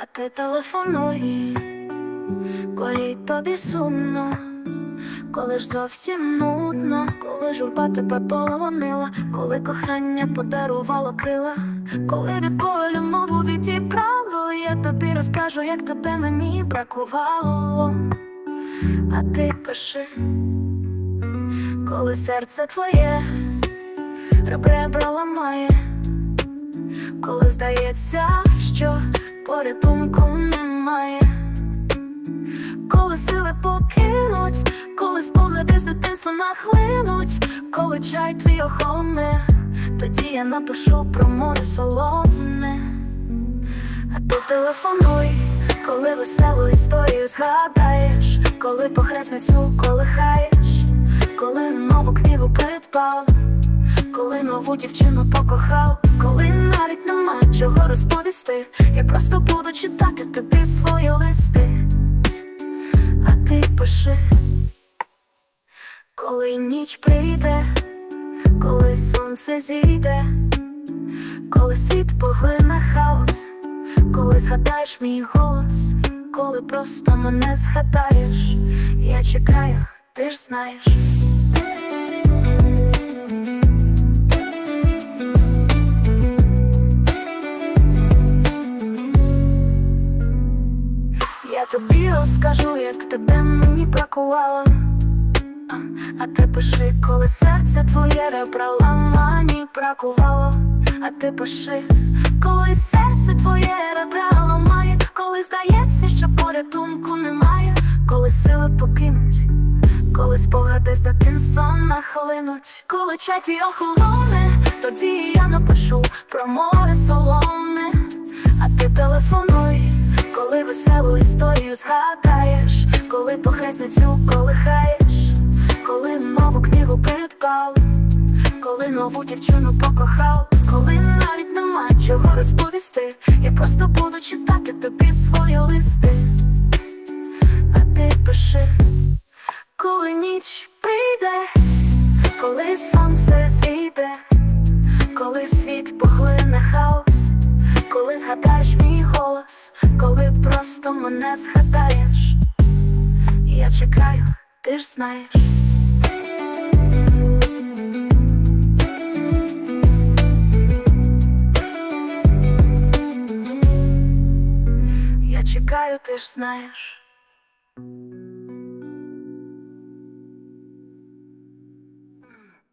А ти телефонуй, коли тобі сумно, коли ж зовсім нудно, коли журба тебе полонила, коли кохання подарувало крила, коли від болю мову відібрало, я тобі розкажу, як тебе мені бракувало, а ти пиши, коли серце твоє ребра ламає, коли здається, що порятунку немає, коли сили покинуть, коли спогади з дитинства нахлинуть, коли чай твій охолоне, тоді я напишу про море солоне, а ти телефонуй, коли веселу історію згадаєш, коли похресницю колихаєш, коли нову книгу придбав. Коли нову дівчину покохав, коли навіть нема чого розповісти, я просто буду читати тобі свої листи, а ти пиши, коли ніч прийде, коли сонце зійде, коли світ поглине хаос, коли згадаєш мій голос, коли просто мене згадаєш, я чекаю, ти ж знаєш. Тобі розкажу, як тебе мені бракувало. А, ти пиши, коли серце твоє ребра ламані бракувало. А ти пиши, коли серце твоє ребра ламає, коли здається, що порятунку немає, коли сили покинуть, коли спогади з дитинства нахлинуть, коли чай твій охолоне, тоді я напишу про море солоне, згадаєш, коли похресницю колихаєш, коли нову книгу придбав, коли нову дівчину покохав, коли навіть нема чого розповісти, я просто буду читати тобі свої листи, а ти пиши, коли ніч прийде, коли сонце зійде, коли світ поглине хаос коли згадаєш мій голос, коли просто мене згадаєш, я чекаю, ти ж знаєш. Я чекаю, ти ж знаєш.